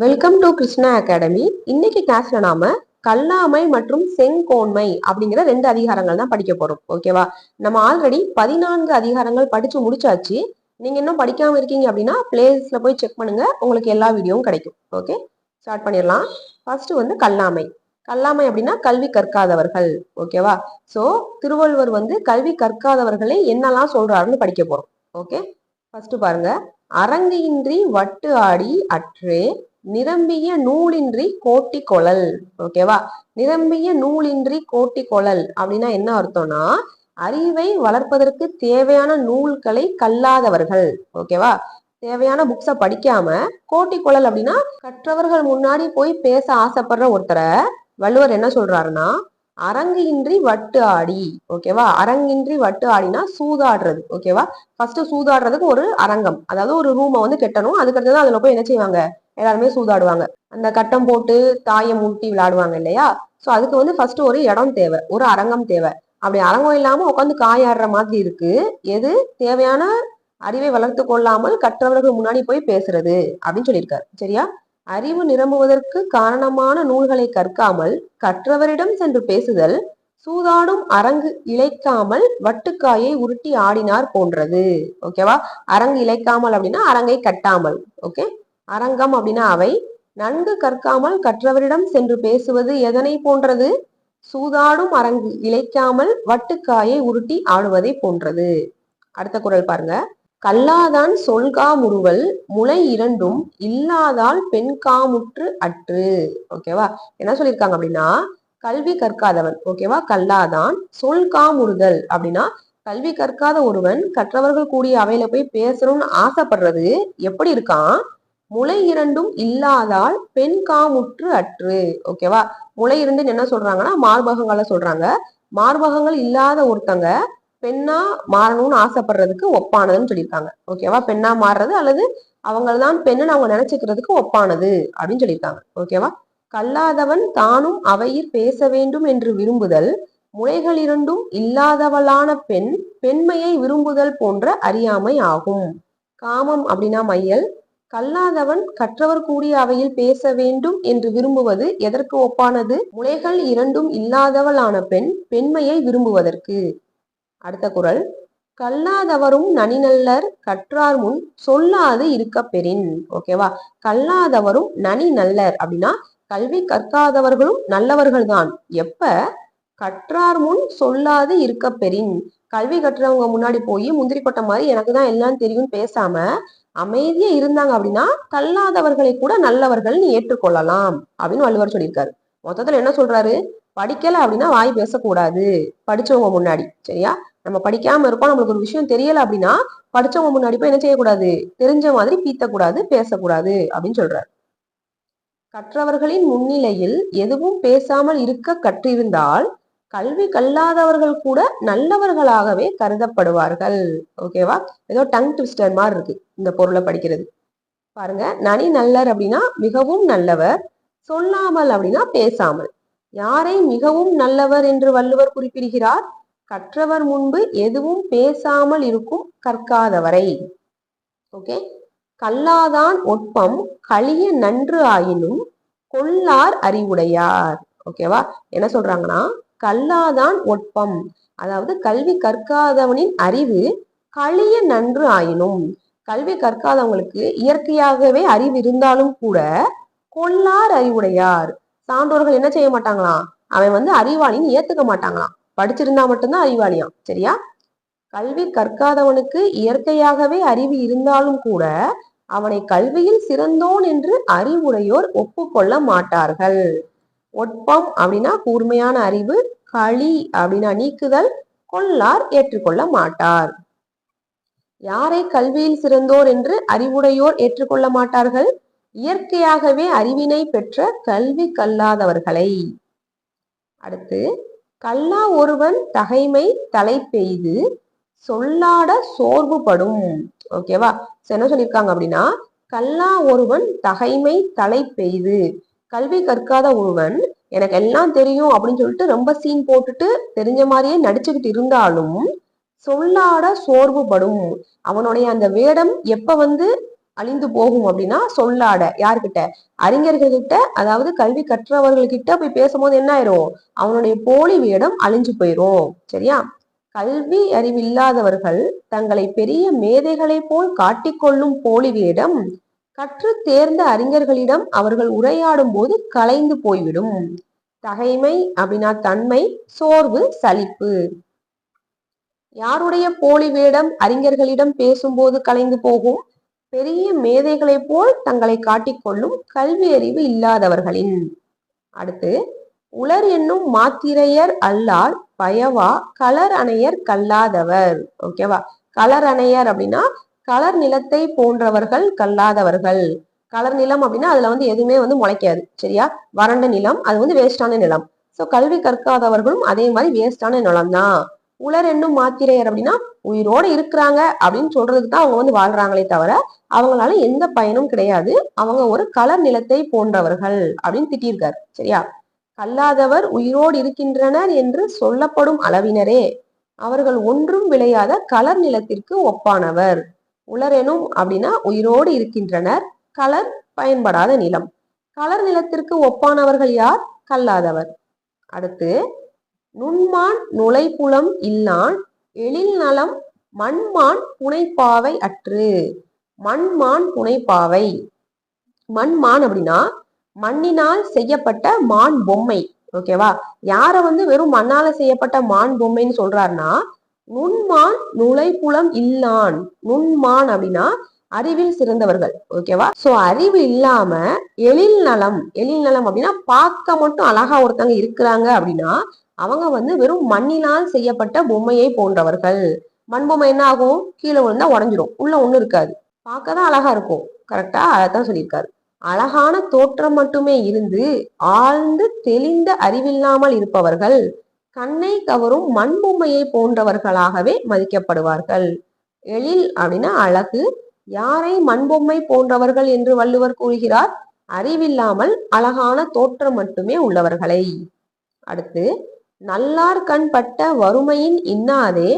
Welcome to Krishna academy இன்னைக்கு கிளாஸ்ல நாம கல்லாமை மற்றும் செங்கோன்மை அப்படிங்கிற ரெண்டு அதிகாரங்கள் தான் படிக்க போறோம். ஓகேவா நம்ம ஆல்ரெடி பதினான்கு அதிகாரங்கள் படிச்சு முடிச்சாச்சு. நீங்க இன்னும் படிக்காம இருக்கீங்க அப்படின்னா பிளேஸ்ல போய் செக் பண்ணுங்க. உங்களுக்கு எல்லா வீடியோவும் கிடைக்கும். ஓகே ஸ்டார்ட் பண்ணிடலாம். ஃபர்ஸ்ட் வந்து கல்லாமை. கல்லாமை அப்படின்னா கல்வி கற்காதவர்கள். ஓகேவா சோ திருவள்ளுவர் வந்து கல்வி கற்காதவர்களை என்னெல்லாம் சொல்றாருன்னு படிக்க போறோம். ஓகே ஃபர்ஸ்ட் பாருங்க. அரங்கையின்றி வட்டு ஆடி அற்றே நிரம்பிய நூலின்றி கோட்டி கொழல். ஓகேவா நிரம்பிய நூலின்றி கோட்டி கொழல் அப்படின்னா என்ன அர்த்தம்னா அறிவை வளர்ப்பதற்கு தேவையான நூல்களை கல்லாதவர்கள். ஓகேவா தேவையான புக்ஸ படிக்காம கோட்டி கொழல் அப்படின்னா கற்றவர்கள் முன்னாடி போய் பேச ஆசைப்படுற ஒருத்தரை வள்ளுவர் என்ன சொல்றாருன்னா அரங்கு இன்றி வட்டு ஆடி. ஓகேவா அரங்கின்றி வட்டு ஆடினா சூதாடுறது. ஓகேவா ஃபர்ஸ்ட் சூதாடுறதுக்கு ஒரு அரங்கம். அதாவது ஒரு ரூமை வந்து கெட்டணும். அதுக்கடுத்து தான் அதுல போய் என்ன செய்வாங்க? எல்லாருமே சூதாடுவாங்க. அந்த கட்டம் போட்டு தாயம் ஊட்டி விளையாடுவாங்க இல்லையா? ஸோ அதுக்கு வந்து ஃபர்ஸ்ட் ஒரு இடம் தேவை ஒரு அரங்கம் தேவை. அப்படி அரங்கம் இல்லாம உட்காந்து காயாடுற மாதிரி இருக்கு. எது? தேவையான அறிவை வளர்த்து கொள்ளாமல் கற்றவர்கள் முன்னாடி போய் பேசுறது அப்படின்னு சொல்லியிருக்காரு. சரியா? அறிவு நிரம்புவதற்கு காரணமான நூல்களை கற்காமல் கற்றவரிடம் சென்று பேசுதல் சூதாடும் அரங்கு இழைக்காமல் வட்டுக்காயை உருட்டி ஆடினார் போன்றது. ஓகேவா அரங்கு இழைக்காமல் அப்படின்னா அரங்கை கட்டாமல். ஓகே அரங்கம் அப்படின்னா அவை. நன்கு கற்காமல் கற்றவரிடம் சென்று பேசுவது எதனை போன்றது? சூதாடும் அரங்கு இழைக்காமல் வட்டுக்காயை உருட்டி ஆடுவதை போன்றது. அடுத்த குரல் பாருங்க. கல்லாதான் சொல்கா முறுவல் முளை இரண்டும் இல்லாதால் பெண் காமுற்று அற்று. ஓகேவா என்ன சொல்லியிருக்காங்க அப்படின்னா கல்வி கற்காதவன். ஓகேவா கல்லாதான் சொல்காமுறுதல் அப்படின்னா கல்வி கற்காத ஒருவன் கற்றவர்கள் கூடிய அவையில போய் பேசணும்னு ஆசைப்படுறது எப்படி இருக்கான்? முளை இரண்டும் இல்லாதால் பெண் காமுற்று அற்று. ஓகேவா முளை இருந்து என்ன சொல்றாங்கன்னா மார்பகங்களை சொல்றாங்க. மார்பகங்கள் இல்லாத ஒருத்தங்க பெண்ணா மாறணும்னு ஆசைப்படுறதுக்கு ஒப்பானதுன்னு சொல்லியிருக்காங்க. ஓகேவா பெண்ணா மாறுறது அல்லது அவங்கள்தான் பெண்ணுன்னு அவங்க நினைச்சுக்கிறதுக்கு ஒப்பானது அப்படின்னு சொல்லியிருக்காங்க. ஓகேவா கல்லாதவன் தானும் அவையில் பேச வேண்டும் என்று விரும்புதல் முளைகள் இரண்டும் இல்லாதவளான பெண் பெண்மையை விரும்புதல் போன்ற அறியாமை ஆகும். காமம் அப்படின்னா மையல் கல்லாதவன் கற்றவர் கூடிய அவையில் பேச வேண்டும் என்று விரும்புவது எதற்கு ஒப்பானது? முளைகள் இரண்டும் இல்லாதவளான பெண் பெண்மையை விரும்புவதற்கு. அடுத்த குரல். கல்லாதவரும் நனிநல்லர் கற்றார் முன் சொல்லாது இருக்க பெறின். ஓகேவா கல்லாதவரும் நனி நல்லர் அப்படின்னா கல்வி கற்காதவர்களும் நல்லவர்கள் தான் எப்ப? கற்றார் முன் சொல்லாது இருக்க பெறின். கல்வி கற்றவங்க முன்னாடி போய் முந்திரி கொட்ட மாதிரி எனக்கு தான் எல்லாம் தெரியும் பேசாம அமைதியா இருந்தாங்க அப்படின்னா தள்ளாதவர்களை கூட நல்லவர்கள் ஏற்றுக்கொள்ளலாம் அப்படின்னு வள்ளுவர் சொல்லியிருக்காரு. மொத்தத்துல என்ன சொல்றாரு? படிக்கல அப்படின்னா வாய் பேசக்கூடாது. படிச்சவங்க முன்னாடி சரியா? நம்ம படிக்காம இருப்போம் நம்மளுக்கு ஒரு விஷயம் தெரியல அப்படின்னா படிச்சவங்க முன்னாடி போய் என்ன செய்யக்கூடாது? தெரிஞ்ச மாதிரி பீத்தக்கூடாது பேசக்கூடாது அப்படின்னு சொல்றாரு. கற்றவர்களின் முன்னிலையில் எதுவும் பேசாமல் இருக்க கற்றிருந்தால் கல்வி கல்லாதவர்கள் கூட நல்லவர்களாகவே கருதப்படுவார்கள். ஓகேவா? ஏதோ டங் ட்விஸ்டர் மாதிரி இருக்கு. இந்த பொருளை படிக்கிறது. பாருங்க நனி நல்லர் அப்படின்னா மிகவும் நல்லவர் சொல்லாமல் அப்படின்னா பேசாமல். யாரை மிகவும் நல்லவர் என்று வள்ளுவர் குறிப்பிடுகிறார்? கற்றவர் முன்பு எதுவும் பேசாமல் இருக்கும் கற்காதவரை. ஓகே? கல்லாதான் ஒட்பம் களிய நன்று ஆயினும் கொல்லார் அறிவுடையார். ஓகேவா? என்ன சொல்றாங்கன்னா கல்லாதான் ஒட்பம். அதாவது கல்வி கற்காதவனின் அறிவு களிய நன்று ஆயினும். கல்வி கற்காதவங்களுக்கு இயற்கையாகவே அறிவு இருந்தாலும் கூட கொல்லார் அறிவுடையார். சான்றோர்கள் என்ன செய்ய மாட்டாங்களாம்? அவன் வந்து அறிவாளின்னு ஏத்துக்க மாட்டாங்களாம். படிச்சிருந்தா மட்டும்தான் அறிவாளியாம். சரியா? கல்வி கற்காதவனுக்கு இயற்கையாகவே அறிவு இருந்தாலும் கூட அவனை கல்வியில் சிறந்தோன் என்று அறிவுடையோர் ஒப்புக்கொள்ள மாட்டார்கள். ஒட்பம் அப்படின்னா கூர்மையான அறிவு களி அப்படின்னா நீக்குதல் கொள்ளார் ஏற்றுக்கொள்ள மாட்டார். யாரை கல்வியில் சிறந்தோர் என்று அறிவுடையோர் ஏற்றுக்கொள்ள மாட்டார்கள்? இயற்கையாகவே அறிவினை பெற்ற கல்வி கல்லாதவர்களை. அடுத்து கல்லா ஒருவன் தகைமை தலை பெய்து சொல்லாட சோர்வுபடும். ஓகேவா என்ன சொல்லியிருக்காங்க அப்படின்னா கல்லா ஒருவன் தகைமை தலை பெய்து கல்வி கற்காத ஒருவன் எனக்கு எல்லாம் தெரியும் அப்படின்னு சொல்லிட்டு ரொம்ப சீன் போட்டுட்டு தெரிஞ்ச மாதிரியே நடிச்சுக்கிட்டு இருந்தாலும் சொல்லாட சோர்வுபடும். அவனுடைய அந்த வேடம் எப்ப வந்து அழிந்து போகும் அப்படின்னா சொல்லாட. யாருக்கிட்ட அறிஞர்கள்கிட்ட அதாவது கல்வி கற்றவர்கள்கிட்ட போய் பேசும்போது என்ன ஆயிரும்? அவனுடைய போலி வேடம் அழிஞ்சு போயிரும். சரியா? கல்வி அறிவில்லாதவர்கள் தங்களை பெரிய மேதைகளை போல் காட்டிக்கொள்ளும் போலி வேடம் கற்று தேர்ந்த அறிஞர்களிடம் அவர்கள் உரையாடும் போது கலைந்து போய்விடும். தகைமை அப்படின்னா தன்மை சோர்வு சலிப்பு. யாருடைய போலி வேடம் அறிஞர்களிடம் பேசும்போது கலைந்து போகும்? பெரிய மேதைகளைப் போல் தங்களை காட்டிக்கொள்ளும் கல்வி அறிவு இல்லாதவர்களின். அடுத்து உலர் என்னும் மாத்திரையர் அல்லால் பயவா கலர் அணையர் கல்லாதவர். ஓகேவா கலர் அணையர் அப்படின்னா கலர் நிலத்தை போன்றவர்கள் கல்லாதவர்கள். கலர் நிலம் அப்படின்னா அதுல வந்து எதுவுமே வந்து முளைக்காது சரியா? வறண்ட நிலம் அது வந்து வேஸ்டான நிலம். சோ கல்வி கற்காதவர்களும் அதே மாதிரி வேஸ்டான நிலம் தான் உலர் என்னும் மாத்திரையர் அப்படின்னா உயிரோடு இருக்கிறாங்க அப்படின்னு சொல்றதுக்கு தான் அவங்க வந்து வாழ்றாங்களே தவிர அவங்களால எந்த பயனும் கிடையாது. அவங்க ஒரு கலர் நிலத்தை போன்றவர்கள் அப்படின்னு திட்டியிருக்காரு. சரியா? கல்லாதவர் உயிரோடு இருக்கின்றனர் என்று சொல்லப்படும் அளவினரே. அவர்கள் ஒன்றும் விளையாத கலர் நிலத்திற்கு ஒப்பானவர். உலரெனும் அப்படின்னா உயிரோடு இருக்கின்றனர். கலர் பயன்படாத நிலம். கலர் நிலத்திற்கு ஒப்பானவர்கள் யார்? கல்லாதவர். அடுத்து நுண்மான் நுழைப்புலம் இல்லான் எழில் நலம் மண்மான் புனைப்பாவை அற்று. மண்மான் புனைப்பாவை. மண்மான் அப்படின்னா மண்ணினால் செய்யப்பட்ட மான் பொம்மை. ஓகேவா யார வந்து வெறும் மண்ணால செய்யப்பட்ட மான் பொம்மைன்னு சொல்றாருன்னா நுண்மான் நுழைப்புலம் இல்லான். நுண்மான் அப்படின்னா அறிவில் சிறந்தவர்கள் ஓகேவா சோ அறிவு இல்லாம எழில் நலம் எழில் நலம் அப்படின்னா பார்க்க மட்டும் அழகா ஒருத்தவங்க இருக்கிறாங்க அப்படின்னா அவங்க வந்து வெறும் மண்ணினால் செய்யப்பட்ட பொம்மையை போன்றவர்கள். மண் பொம்மை என்ன ஆகும்? கீழே விழுந்தா உடஞ்சிரும் உள்ள ஒண்ணு இருக்காது. பார்க்க தான் அழகா இருக்கும் கரெக்டா அதான் சொல்லியிருக்காரு. அழகான தோற்றம் மட்டுமே இருந்து ஆழ்ந்து தெளிந்த அறிவில்லாமல் இருப்பவர்கள் கண்ணை கவரும் மண்பொம்மையை போன்றவர்களாகவே மதிக்கப்படுவார்கள். எழில் அப்படின்னா அழகு யாரை மண்பொம்மை போன்றவர்கள் என்று வள்ளுவர் கூறுகிறார்? அறிவில்லாமல் அழகான தோற்றம் மட்டுமே உள்ளவர்களை. அடுத்து நல்லார் கண் பட்ட வறுமையின் இன்னாதே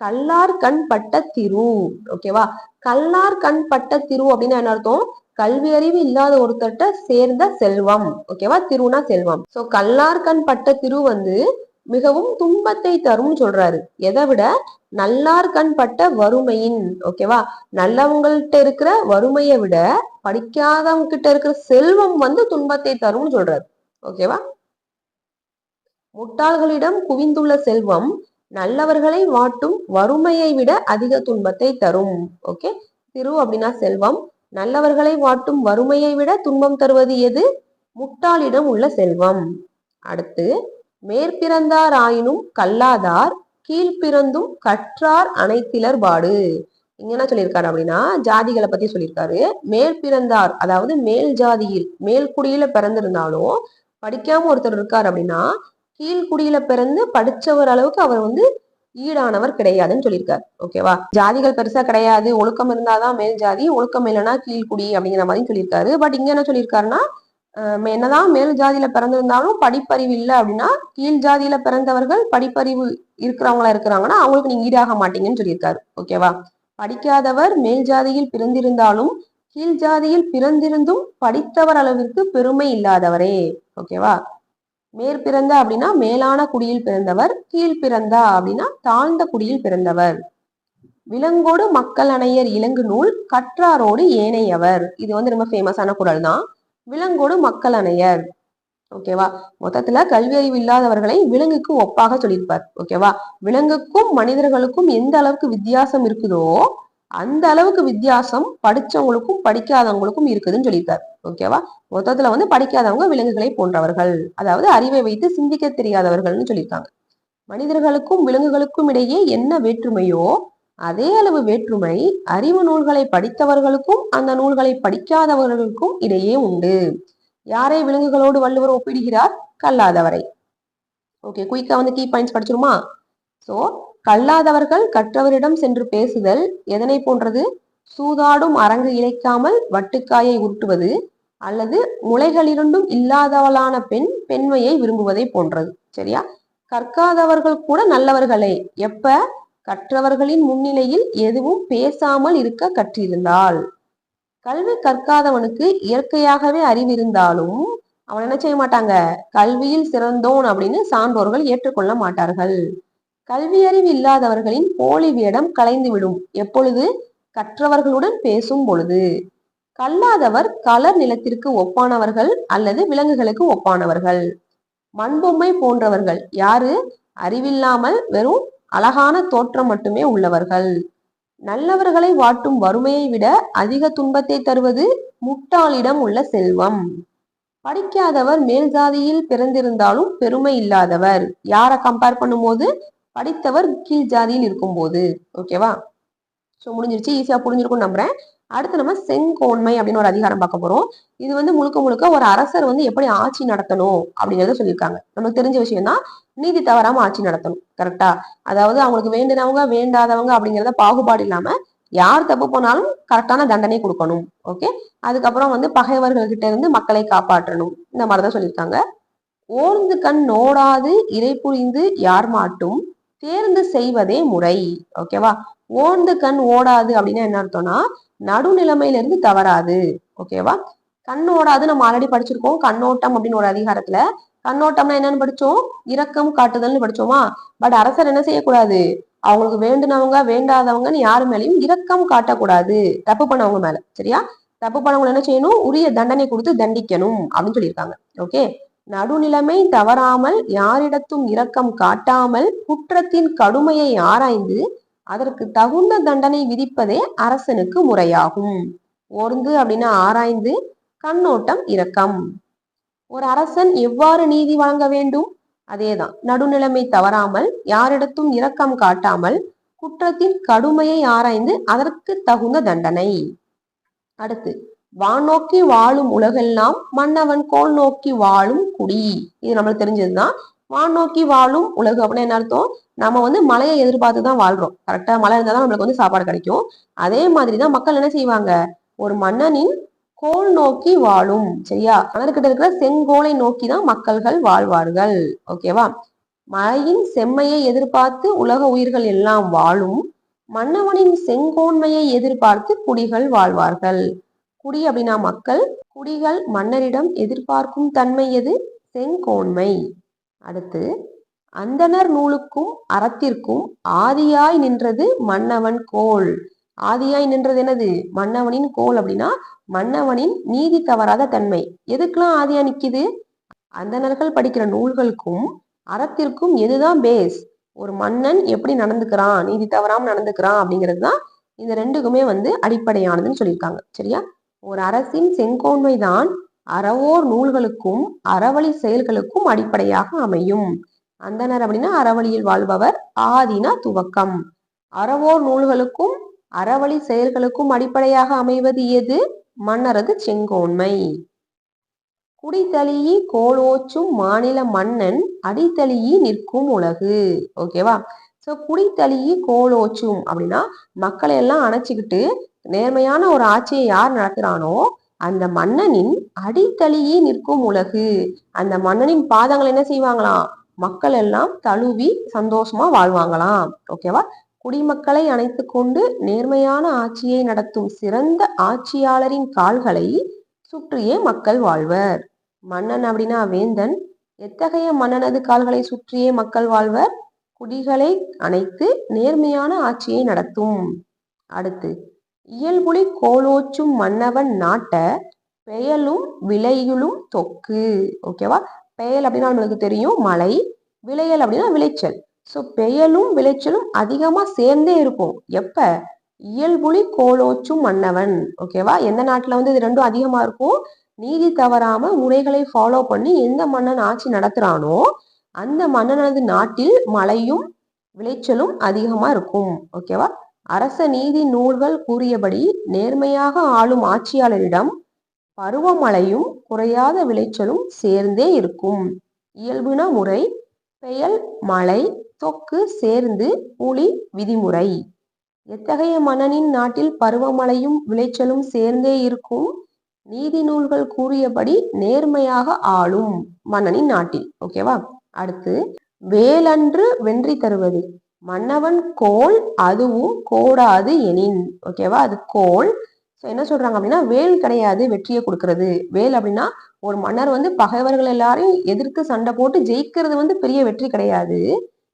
கல்லார் கண் பட்ட திரு. ஓகேவா கல்லார் கண் பட்ட திரு அப்படின்னா என்ன அர்த்தம்? கல்வி அறிவு இல்லாத ஒருத்தர்கிட்ட சேர்ந்த செல்வம். ஓகேவா திருனா செல்வம். சோ கல்லார் கண் பட்ட திரு வந்து மிகவும் துன்பத்தை தரும் சொல்றாரு. எதை விட நல்லார் கண் பட்ட வறுமையின் ஓகேவா நல்லவங்கள்ட்ட இருக்கிற வறுமையை விட படிக்காதவங்க கிட்ட இருக்கிற செல்வம் வந்து துன்பத்தை தரும்னு சொல்றாரு. ஓகேவா முட்டாள்களிடம் குவிந்துள்ள செல்வம் நல்லவர்களை வாட்டும் வறுமையை விட அதிக துன்பத்தை தரும். ஓகே திரு அப்படின்னா செல்வம். நல்லவர்களை வாட்டும் வறுமையை விட துன்பம் தருவது எது? முட்டாளிடம் உள்ள செல்வம். அடுத்து மேற்பிறந்தார் ஆயினும் கல்லாதார் கீழ்பிறந்தும் கற்றார் அனைத்திலர் பாடு இங்க என்ன சொல்லியிருக்காரு அப்படின்னா ஜாதிகளை பத்தி சொல்லியிருக்காரு. மேற்பிறந்தார் அதாவது மேல் ஜாதியில் மேல்குடியில பிறந்திருந்தாலும் படிக்காம ஒருத்தர் இருக்கார் அப்படின்னா கீழ்குடியில பிறந்து படிச்சவர் அளவுக்கு அவர் வந்து ஈடானவர் கிடையாதுன்னு சொல்லியிருக்காரு. ஓகேவா ஜாதிகள் பெருசா கிடையாது. ஒழுக்கம் இருந்தாதான் மேல் ஜாதி ஒழுக்கம் இல்லைன்னா கீழ்குடி அப்படிங்கிற மாதிரி சொல்லியிருக்காரு. பட் இங்க என்ன சொல்லியிருக்காருன்னா என்னதான் மேல் ஜாதியில பிறந்திருந்தாலும் படிப்பறிவு இல்லை அப்படின்னா கீழ் ஜாதியில பிறந்தவர்கள் படிப்பறிவு இருக்கிறவங்களா இருக்கிறாங்கன்னா அவங்களுக்கு நீங்க ஈடாக மாட்டீங்கன்னு சொல்லியிருக்காரு. ஓகேவா? படிக்காதவர் மேல் ஜாதியில் பிறந்திருந்தாலும் கீழ் ஜாதியில் பிறந்திருந்தும் படித்தவர் அளவிற்கு பெருமை இல்லாதவரே. ஓகேவா? மேற்பிறந்த அப்படின்னா மேலான குடியில் பிறந்தவர் கீழ் பிறந்தா அப்படின்னா தாழ்ந்த குடியில் பிறந்தவர். விலங்கோடு மக்கள் அணையர் இலங்கு நூல் கற்றாரோடு ஏனையவர். இது வந்து ரொம்ப ஃபேமஸான குரல் தான் விலங்கோடு மக்கள் அணையர் ஓகேவா? மொத்தத்துல கல்வி அறிவு இல்லாதவர்களை விலங்குக்கு ஒப்பாக சொல்லியிருப்பார். ஓகேவா? விலங்குக்கும் மனிதர்களுக்கும் எந்த அளவுக்கு வித்தியாசம் இருக்குதோ அந்த அளவுக்கு வித்தியாசம் படிச்சவங்களுக்கும் படிக்காதவங்களுக்கும் இருக்குதுன்னு சொல்லியிருக்காரு. ஓகேவா? மொத்தத்துல வந்து படிக்காதவங்க விலங்குகளை போன்றவர்கள். அதாவது அறிவை வைத்து சிந்திக்க தெரியாதவர்கள்னு சொல்லியிருக்காங்க. மனிதர்களுக்கும் விலங்குகளுக்கும் இடையே என்ன வேற்றுமையோ அதே அளவு வேற்றுமை அறிவு நூல்களை படித்தவர்களுக்கும் அந்த நூல்களை படிக்காதவர்களுக்கும் இடையே உண்டு. யாரை விலங்குகளோடு வள்ளுவர் ஒப்பிடுகிறார்? கல்லாதவரை. ஓகே குயிக்கா வந்து கீ பாயிண்ட்ஸ் படிச்சிருமா? சோ கல்லாதவர்கள் கற்றவரிடம் சென்று பேசுதல் எதனை போன்றது? சூதாடும் அரங்கு இழைக்காமல் வட்டுக்காயை உருட்டுவது அல்லது முளைகளிரண்டும் இல்லாதவளான பெண் பெண்மையை விரும்புவதை போன்றது. சரியா? கற்காதவர்கள் கூட நல்லவர்களே. எப்ப? கற்றவர்களின் முன்னிலையில் எதுவும் பேசாமல் இருக்க கற்றிருந்தால் கல்வி கற்காதவனுக்கு இயற்கையாகவே அறிவு இருந்தாலும் அவன் என்ன செய்ய மாட்டாங்க? கல்வியில் சிறந்தோன் அப்படின்னு சான்றோர்கள் ஏற்றுக்கொள்ள மாட்டார்கள். கல்வி அறிவு இல்லாதவர்களின் போலி வேடம் கலைந்துவிடும். எப்பொழுது? கற்றவர்களுடன் பேசும் பொழுது. கல்லாதவர் கலர் நிலத்திற்கு ஒப்பானவர்கள் அல்லது விலங்குகளுக்கு ஒப்பானவர்கள். மண்பொம்மை போன்றவர்கள். யாரு? அறிவில்லாமல் வெறும் அழகான தோற்றம் மட்டுமே உள்ளவர்கள். நல்லவர்களை வாட்டும் வறுமையை விட அதிக துன்பத்தை தருவது முட்டாளிடம் உள்ள செல்வம். படிக்காதவர் மேல் ஜாதியில் பிறந்திருந்தாலும் பெருமை இல்லாதவர். யாரை கம்பேர் பண்ணும்போது? படித்தவர் கீழ் ஜாதியில் இருக்கும்போது. ஓகேவா ஸோ முடிஞ்சிருச்சு. ஈஸியா புரிஞ்சிருக்கும் நம்புறேன். அடுத்து நம்ம செங்கோன்மை அப்படின்னு ஒரு அதிகாரம் பார்க்க போறோம். இது வந்து முழுக்க முழுக்க ஒரு அரசர் வந்து எப்படி ஆட்சி நடத்தணும் அப்படிங்கறத சொல்லியிருக்காங்க. நமக்கு தெரிஞ்ச விஷயம் தான் நீதி தவறாம ஆட்சி நடத்தணும். கரெக்டா அதாவது அவங்களுக்கு வேண்டினவங்க வேண்டாதவங்க அப்படிங்கிறத பாகுபாடு இல்லாம யார் தப்பு போனாலும் கரெக்டான தண்டனை கொடுக்கணும். ஓகே அதுக்கப்புறம் வந்து பகைவர்கள் கிட்ட இருந்து மக்களை காப்பாற்றணும். இந்த மாதிரிதான் சொல்லியிருக்காங்க. ஓர்ந்து கண் நோடாது இறை புரிந்து யார் மாட்டும் தேர்ந்து செய்வதே முறை. ஓகேவா ஓர்ந்து கண் ஓடாது அப்படின்னா என்ன அர்த்தம்னா நடுநிலைமையில இருந்து தவறாது ஓகேவா கண் ஓடாது நம்ம ஆல்ரெடி படிச்சிருக்கோம். கண்ணோட்டம் அப்படின்னு ஒரு அதிகாரத்துல கண்ணோட்டம்னா என்னன்னு படிச்சோம்? இரக்கம் காட்டுதல்னு படிச்சோமா? பட் அரசர் என்ன செய்யக்கூடாது? அவங்களுக்கு வேண்டுனவங்க வேண்டாதவங்கன்னு யாரு மேலையும் இரக்கம் காட்டக்கூடாது. தப்பு பண்ணவங்க மேல. சரியா? தப்பு பண்ணவங்க என்ன செய்யணும்? உரிய தண்டனை கொடுத்து தண்டிக்கணும் அப்படின்னு சொல்லியிருக்காங்க. ஓகே நடுநிலைமை தவறாமல் யாரிடத்தும் இரக்கம் காட்டாமல் குற்றத்தின் கடுமையை ஆராய்ந்து அதற்கு தகுந்த தண்டனை விதிப்பதே அரசனுக்கு முறையாகும். ஓர்ந்து அப்படின்னா ஆராய்ந்து கண்ணோட்டம் இரக்கம். ஒரு அரசன் எவ்வாறு நீதி வழங்க வேண்டும்? அதேதான். நடுநிலைமை தவறாமல் யாரிடத்தும் இரக்கம் காட்டாமல் குற்றத்தின் கடுமையை ஆராய்ந்து அதற்கு தகுந்த தண்டனை. அடுத்து வானோக்கி வாழும் உலகெல்லாம் மன்னவன் கோல் நோக்கி வாழும் குடி. இது நம்மளுக்கு தெரிஞ்சதுதான். வானோக்கி வாழும் உலகு அப்படின்னு என்ன அர்த்தம்? நம்ம வந்து மழையை எதிர்பார்த்து தான் வாழ்றோம். கரெக்டா மழை இருந்தால் தான் நம்மளுக்கு வந்து சாப்பாடு கிடைக்கும். அதே மாதிரிதான் மக்கள் என்ன செய்வாங்க? ஒரு மன்னனின் கோல் நோக்கி வாழும். சரியா? அதற்கிட்ட இருக்கிற செங்கோலை நோக்கி தான் மக்கள்கள் வாழ்வார்கள். ஓகேவா மழையின் செம்மையை எதிர்பார்த்து உலக உயிர்கள் எல்லாம் வாழும். மன்னவனின் செங்கோன்மையை எதிர்பார்த்து குடிகள் வாழ்வார்கள். குடி அப்படின்னா மக்கள். குடிகள் மன்னரிடம் எதிர்பார்க்கும் தன்மை எது? செங்கோன்மை. அடுத்து அந்தனர் நூலுக்கும் அறத்திற்கும் ஆதியாய் நின்றது மன்னவன் கோல். ஆதியாய் நின்றது என்னது? மன்னவனின் கோல் அப்படின்னா மன்னவனின் நீதி தவறாத தன்மை. எதுக்கெல்லாம் ஆதியா நிக்குது? அந்தணர்கள் படிக்கிற நூல்களுக்கும் அறத்திற்கும் எதுதான் பேஸ் ஒரு மன்னன் எப்படி நடந்துக்கிறான்? நீதி தவறாம நடந்துக்கிறான் அப்படிங்கிறது தான் இந்த ரெண்டுக்குமே வந்து அடிப்படையானதுன்னு சொல்லியிருக்காங்க. சரியா? ஒரு அரசின் செங்கோன்மை தான் அறவோர் நூல்களுக்கும் அறவழி செயல்களுக்கும் அடிப்படையாக அமையும். அந்தனர் அப்படின்னா அறவழியில் வாழ்பவர் ஆதினா துவக்கம். அறவோர் நூல்களுக்கும் அறவழி செயல்களுக்கும் அடிப்படையாக அமைவது எது? மன்னரது செங்கோன்மை. குடித்தளியி கோலோச்சும் மாநில மன்னன் அடித்தளியி நிற்கும் உலகு. ஓகேவா சோ குடித்தளியி கோலோச்சும் அப்படின்னா மக்களை எல்லாம் அணைச்சிக்கிட்டு நேர்மையான ஒரு ஆட்சியை யார் நடத்துறானோ அந்த மன்னனின் அடித்தளியே நிற்கும் உலகு. அந்த மன்னனின் பாதங்கள் என்ன செய்வாங்களாம்? மக்கள் எல்லாம் தழுவி சந்தோஷமா வாழ்வாங்களாம். ஓகேவா குடிமக்களை அணைத்து கொண்டு நேர்மையான ஆட்சியை நடத்தும் சிறந்த ஆட்சியாளரின் கால்களை சுற்றியே மக்கள் வாழ்வர். மன்னன் அப்படின்னா வேந்தன். எத்தகைய மன்னனது கால்களை சுற்றியே மக்கள் வாழ்வர்? குடிகளை அணைத்து நேர்மையான ஆட்சியை நடத்தும். அடுத்து இயல்புலி கோலோச்சும் மன்னவன் நாட்ட பெயலும் விளையுளும் தொக்கு. ஓகேவா பெயல் அப்படின்னா நம்மளுக்கு தெரியும் மலை. விளையல் அப்படின்னா விளைச்சல். ஸோ பெயலும் விளைச்சலும் அதிகமாக சேர்ந்தே இருக்கும். எப்ப? இயல்புலி கோலோச்சும் மன்னவன். ஓகேவா எந்த நாட்டில் வந்து இது ரெண்டும் அதிகமாக இருக்கும்? நீதி தவறாம முறைகளை ஃபாலோ பண்ணி எந்த மன்னன் ஆட்சி நடத்துறானோ அந்த மன்னனது நாட்டில் மழையும் விளைச்சலும் அதிகமாக இருக்கும். ஓகேவா அரச நீதி நூல்கள் கூறியபடி நேர்மையாக ஆளும் ஆட்சியாளரிடம் பருவமழையும் குறையாத விளைச்சலும் சேர்ந்தே இருக்கும். இயல்புன முறை பெயல் மழை தொக்கு சேர்ந்து புலி விதிமுறை. எத்தகைய மன்னனின் நாட்டில் பருவமழையும் விளைச்சலும் சேர்ந்தே இருக்கும்? நீதி நூல்கள் கூறியபடி நேர்மையாக ஆளும் மன்னனின் நாட்டில். ஓகேவா? அடுத்து வேலன்று வென்றி தருவது. மன்னவன் கோல் அதுவும் கோடாது எனின். ஓகேவா அது கோல். ஸோ என்ன சொல்றாங்க அப்படின்னா வேல் கிடையாது வெற்றியை கொடுக்கறது. வேல் அப்படின்னா ஒரு மன்னர் வந்து பகைவர்கள் எல்லாரையும் எதிர்த்து சண்டை போட்டு ஜெயிக்கிறது வந்து பெரிய வெற்றி கிடையாது.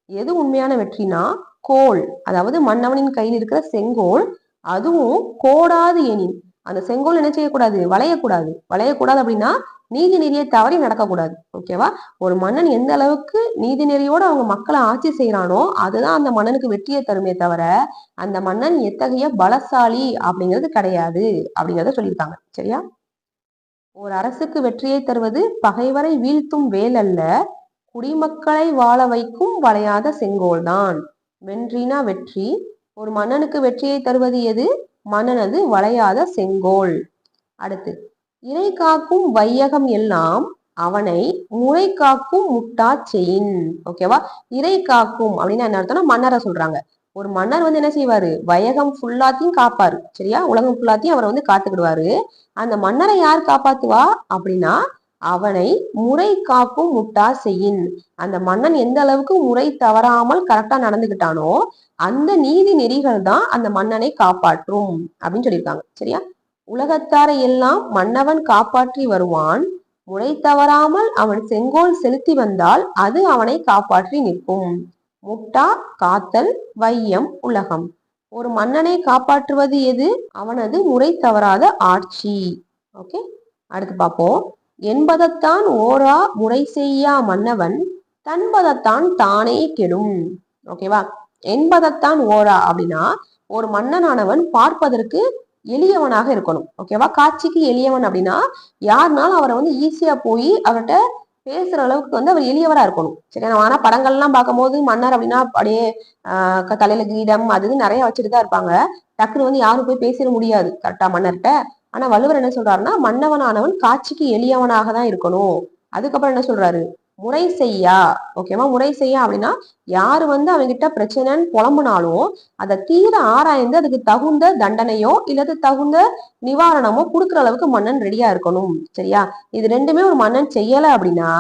எது உண்மையான வெற்றினா கோல். அதாவது மன்னவனின் கையில் இருக்கிற செங்கோல் அதுவும் கோடாது எனின். அந்த செங்கோல் என்ன செய்யக்கூடாது? வளையக்கூடாது. வளையக்கூடாது அப்படின்னா நீதி நெறியை தவறி நடக்கக்கூடாது. ஓகேவா ஒரு மன்னன் எந்த அளவுக்கு நீதி நெறியோட அவங்க மக்களை ஆட்சி செய்யறானோ அதுதான் அந்த மன்னனுக்கு வெற்றியை தருமே தவிர அந்த மன்னன் எத்தகைய பலசாலி அப்படிங்கிறது கிடையாது அப்படிங்கிறத சொல்லியிருக்காங்க. சரியா? ஒரு அரசுக்கு வெற்றியை தருவது பகைவரை வீழ்த்தும் வேல் அல்ல குடிமக்களை வாழ வைக்கும் வளையாத செங்கோல் தான் வென்றினா வெற்றி. ஒரு மன்னனுக்கு வெற்றியை தருவது எது? மன்னனது வளையாத செங்கோல். அடுத்து இறை காக்கும் வையகம் எல்லாம் அவனை முறை காக்கும் முட்டா செயின். ஓகேவா இறை காக்கும் அப்படின்னு என்ன அர்த்தம்னா மன்னரை சொல்றாங்க. ஒரு மன்னர் வந்து என்ன செய்வாரு? வயகம் ஃபுல்லாத்தையும் காப்பாரு. சரியா? உலகம் ஃபுல்லாத்தையும் அவரை வந்து காத்துக்கிடுவாரு. அந்த மன்னரை யார் காப்பாத்துவா? அப்படின்னா அவனை முறை காக்கும் முட்டா செய்யின் அந்த மன்னன் எந்த அளவுக்கு முறை தவறாமல் கரெக்டா நடந்துகிட்டானோ அந்த நீதி நெறிகள் தான் அந்த மன்னனை காப்பாற்றும் அப்படின்னு சொல்லியிருக்காங்க. சரியா? உலகத்தாரை எல்லாம் மன்னவன் காப்பாற்றி வருவான். முறை தவறாமல் அவன் செங்கோல் செலுத்தி வந்தால் அது அவனை காப்பாற்றி நிற்கும். முட்டா காத்தல் வையம் உலகம். ஒரு மன்னனை காப்பாற்றுவது எது? அவனது முறை தவறாத ஆட்சி. ஓகே? அடுத்து பார்ப்போம். என்பதத்தான் ஓரா முறை செய்யா மன்னவன் தன்பதத்தான் தானே கெடும். ஓகேவா? என்பதத்தான் ஓரா அப்படின்னா ஒரு மன்னனானவன் பார்ப்பதற்கு எளியவனாக இருக்கணும். ஓகேவா? காட்சிக்கு எளியவன் அப்படின்னா யாருனாலும் அவரை வந்து ஈஸியா போய் அவர்கிட்ட பேசுற அளவுக்கு வந்து அவர் எளியவரா இருக்கணும். சரி நம்ம ஆனா படங்கள்லாம் பார்க்கும்போது மன்னர் அப்படின்னா அப்படியே ஆஹ் தலையில கிரீடம் அது நிறைய வச்சுட்டு தான் இருப்பாங்க. டக்குன்னு வந்து யாரும் போய் பேசிட முடியாது. கரெக்டா மன்னர்கிட்ட ஆனா வள்ளுவர் என்ன சொல்றாருன்னா மன்னவனானவன் காட்சிக்கு எளியவனாக தான் இருக்கணும். அதுக்கப்புறம் என்ன சொல்றாரு? முறை செய்யா. ஓகேவா முறை செய்யா அப்படின்னா யாரு வந்து அவங்கிட்ட பிரச்சனைன்னு புலம்புனாலும் அதை தீர ஆராய்ந்து அதுக்கு தகுந்த தண்டனையோ இல்லது தகுந்த நிவாரணமோ கொடுக்குற அளவுக்கு மன்னன் ரெடியா இருக்கணும். சரியா? இது ரெண்டுமே ஒரு மன்னன் செய்யல அப்படின்னா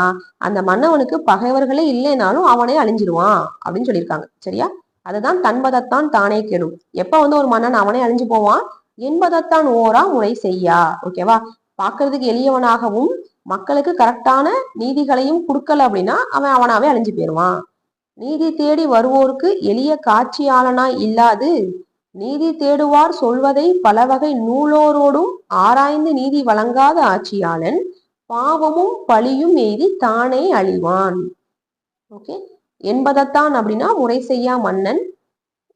அந்த மன்னவனுக்கு பகைவர்களே இல்லைனாலும் அவனே அழிஞ்சிருவான் அப்படின்னு சொல்லியிருக்காங்க. சரியா? அதுதான் தன்பதத்தான் தானே கெடும். எப்ப வந்து ஒரு மன்னன் அவனே அழிஞ்சு போவான்? என்பதத்தான் ஓரா முறை செய்யா. ஓகேவா பாக்குறதுக்கு எளியவனாகவும் மக்களுக்கு கரெக்டான நீதிகளையும் கொடுக்கல அப்படின்னா அவன் அவனாவே அழிஞ்சு போயிடுவான் நீதி தேடி வருவோருக்கு எளிய காட்சியாளனா இல்லாது நீதி தேடுவார் சொல்வதை பல வகை நூலோரோடும் ஆராய்ந்து நீதி வழங்காத ஆட்சியாளன் பாவமும் பழியும் எய்தி தானே அழிவான். ஓகே என்பதத்தான் அப்படின்னா முறை செய்யா மன்னன்.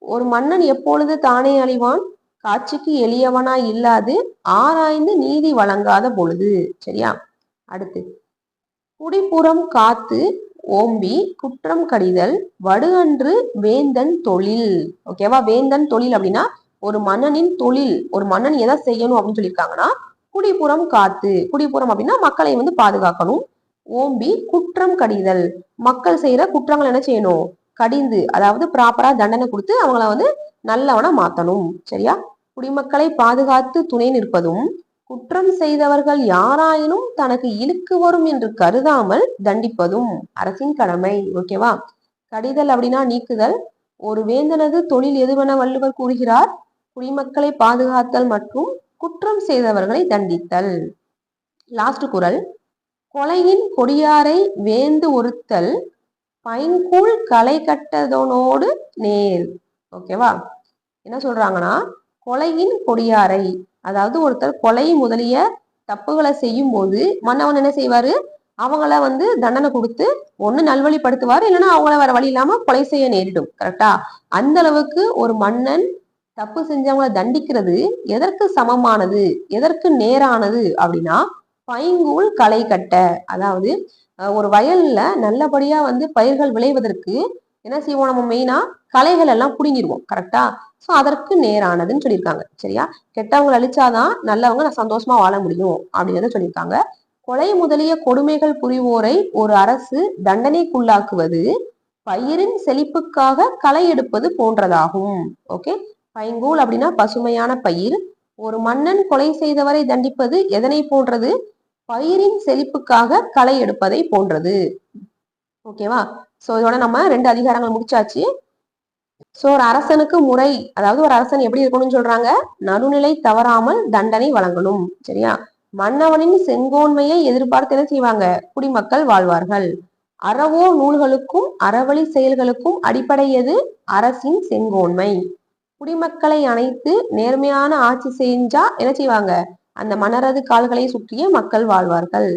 ஒரு மன்னன் எப்பொழுது தானே அழிவான்? காட்சிக்கு எளியவனா இல்லாது ஆராய்ந்து நீதி வழங்காத பொழுது. சரியா? அடுத்து. குடிப்புறம் காத்து ஓம்பி குற்றம் கடிதல் வடுகன்று வேந்தன் தொழில். ஓகேவா வேந்தன் தொழில் அப்படின்னா ஒரு மன்னனின் தொழில். ஒரு மன்னன் எதை செய்யணும் அப்படின்னு சொல்லியிருக்காங்கன்னா குடிப்புறம் காத்து. குடிப்புறம் அப்படின்னா மக்களை வந்து பாதுகாக்கணும். ஓம்பி குற்றம் கடிதல். மக்கள் செய்யற குற்றங்கள் என்ன செய்யணும்? கடிந்து அதாவது ப்ராப்பரா தண்டனை கொடுத்து அவங்கள வந்து நல்லவனா மாத்தணும் சரியா? குடிமக்களை பாதுகாத்து துணை நிற்பதும் குற்றம் செய்தவர்கள் யாராயினும் தனக்கு இழுக்கு வரும் என்று கருதாமல் தண்டிப்பதும் அரசின் கடமை ஓகேவா கடிதல் அப்படின்னா நீக்குதல். ஒரு வேந்தனது தொழில் எதுவென வள்ளுவர் கூறுகிறார்? குடிமக்களை பாதுகாத்தல் மற்றும் குற்றம் செய்தவர்களை தண்டித்தல். லாஸ்ட் குரல். கொலையின் கொடியாரை வேந்து ஒருத்தல் பைங்கூழ் களை கட்டதனோடு நேர். ஓகேவா என்ன சொல்றாங்கன்னா கொலையின் கொடியாரை. அதாவது ஒருத்தர் கொலை முதலிய தப்புகளை செய்யும் போது மன்னவன் என்ன செய்வாரு? அவங்கள வந்து தண்டனை கொடுத்து ஒன்னு நல்வழிப்படுத்துவார் இல்லைன்னா அவங்கள வேற வழி இல்லாம கொலை செய்ய நேரிடும். கரெக்டா அந்த அளவுக்கு ஒரு மன்னன் தப்பு செஞ்சவங்களை தண்டிக்கிறது எதற்கு சமமானது? எதற்கு நேரானது? அப்படின்னா பைங்கூழ் களை கட்ட அதாவது ஒரு வயல்ல நல்லபடியா வந்து பயிர்கள் விளைவதற்கு என்ன செய்வோம் நம்ம மெயினா களைகள் எல்லாம் புடுங்கிடுவோம் கரெக்டா ஸோ அதற்கு நேரானதுன்னு சொல்லியிருக்காங்க சரியா? கெட்டவங்களை அழிச்சாதான் நல்லவங்க நான் சந்தோஷமா வாழ முடியும் அப்படிங்கிறத சொல்லியிருக்காங்க. கொலை முதலிய கொடுமைகள் புரிவோரை ஒரு அரசு தண்டனைக்குள்ளாக்குவது பயிரின் செழிப்புக்காக களை எடுப்பது போன்றதாகும் ஓகே பைங்கூல் அப்படின்னா பசுமையான பயிர் ஒரு மன்னன் கொலை செய்தவரை தண்டிப்பது எதனை போன்றது? பயிரின் செழிப்புக்காக களை எடுப்பதை போன்றது. ஓகேவா ஸோ இதோட நம்ம ரெண்டு அதிகாரங்கள் முடிச்சாச்சு. சோ ஒரு அரசனுக்கு முறை அதாவது ஒரு அரசன் எப்படி இருக்கணும்னு சொல்றாங்க? நடுநிலை தவறாமல் தண்டனை வழங்கணும். சரியா? மன்னவனின் செங்கோன்மையை எதிர்பார்த்து என்ன செய்வாங்க? குடிமக்கள் வாழ்வார்கள். அறவோ நூல்களுக்கும் அறவழி செயல்களுக்கும் அடிப்படை எது? அரசின் செங்கோன்மை. குடிமக்களை அணைத்து நேர்மையான ஆட்சி செஞ்சா என்ன செய்வாங்க? அந்த மன்னரது கால்களை சுற்றியே மக்கள் வாழ்வார்கள்.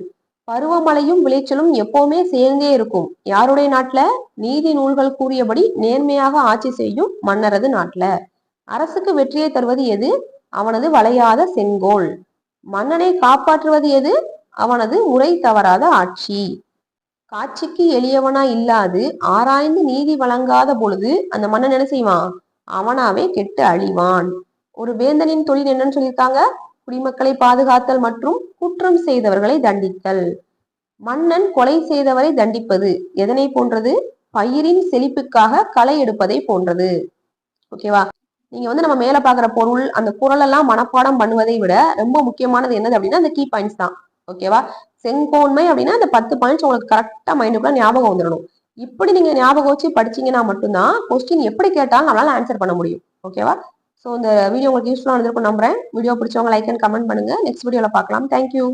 பருவமழையும் விளைச்சலும் எப்பவுமே சேர்ந்தே இருக்கும். யாருடைய நாட்டுல? நீதி நூல்கள் கூறியபடி நேர்மையாக ஆட்சி செய்யும் மன்னரது நாட்டுல. அரசுக்கு வெற்றியை தருவது எது? அவனது வளையாத செங்கோல். மன்னனை காப்பாற்றுவது எது? அவனது உரை தவறாத ஆட்சி. காட்சிக்கு எளியவனா இல்லாது ஆராய்ந்து நீதி வழங்காத பொழுது அந்த மன்னன் என்ன செய்வான்? அவனாவே கெட்டு அழிவான். ஒரு வேந்தனின் தொழில் என்னன்னு சொல்லியிருக்காங்க. குடிமக்களை பாதுகாத்தல் மற்றும் குற்றம் செய்தவர்களை தண்டித்தல். மன்னன் கொலை செய்தவரை தண்டிப்பது எதனை போன்றது? பயிரின் செழிப்புக்காக களை எடுப்பதை போன்றது. ஓகேவா நீங்க வந்து நம்ம மேல பாக்குற பொருள் அந்த குரல் எல்லாம் மனப்பாடம் பண்ணுவதை விட ரொம்ப முக்கியமானது என்னது அப்படின்னா அந்த கீ பாயிண்ட்ஸ் தான். ஓகேவா செங்கோன்மை அப்படின்னா அந்த பத்து பாயிண்ட்ஸ் உங்களுக்கு கரெக்டா மைண்டுக்குள்ள ஞாபகம் வந்துடணும். இப்படி நீங்க ஞாபகம் வச்சு படிச்சீங்கன்னா மட்டும்தான் கொஸ்டின் எப்படி கேட்டாலும் நம்மளால ஆன்சர் பண்ண முடியும். ஓகேவா ஸோ இந்த வீடியோ உங்களுக்கு யூஸ்ஃபுல்லாக இருந்திருக்கும் நம்புறேன். வீடியோ பிடிச்சவங்க லைக் அண்ட் கமெண்ட் பண்ணுங்க. நெக்ஸ்ட் வீடியோவில் பார்க்கலாம். Thank you